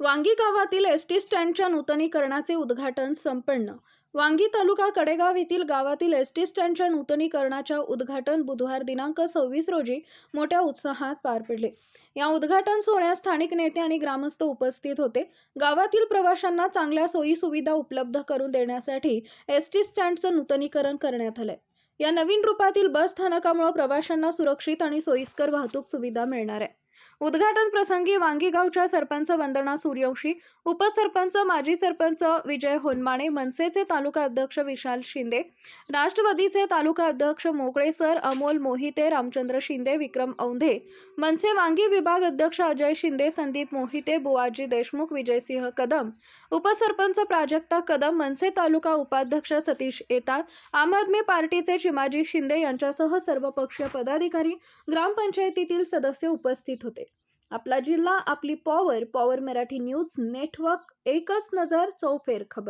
वांगी गावातील S T स्टँडच्या नूतनीकरणाचे उद्घाटन संपन्न. वांगी तालुका कडेगाव येथील गावातील एस टी स्टँडच्या नूतनीकरणाच्या उद्घाटन बुधवार दिनांक सव्वीस रोजी मोठ्या उत्साहात पार पडले. या उद्घाटन सोहळ्यास स्थानिक नेते आणि ग्रामस्थ उपस्थित होते. गावातील प्रवाशांना चांगल्या सोयी सुविधा उपलब्ध करून देण्यासाठी एस टी स्टँडचं नूतनीकरण करण्यात आलंय. या नवीन रूपातील बस स्थानकामुळे प्रवाशांना सुरक्षित आणि सोयीस्कर वाहतूक सुविधा मिळणार आहे. उद्घाटन प्रसंगी वांगीगावच्या सरपंच वंदना सूर्यवंशी उपसरपंच माजी सरपंच विजय होनमाणे मनसेचे तालुका अध्यक्ष विशाल शिंदे राष्ट्रवादीचे तालुका अध्यक्ष मोकळे सर अमोल मोहिते रामचंद्र शिंदे विक्रम औंधे मनसे वांगी विभाग अध्यक्ष अजय शिंदे संदीप मोहिते बुवाजी देशमुख विजयसिंह कदम उपसरपंच प्राजक्ता कदम मनसे तालुका उपाध्यक्ष सतीश येताळ आम आदमी पार्टीचे चिमाजी शिंदे यांच्यासह सर्वपक्षीय पदाधिकारी ग्रामपंचायतीतील सदस्य उपस्थित होते. आपला जिल्हा आपली power power Marathi news network एकच नजर चौफेर खबर.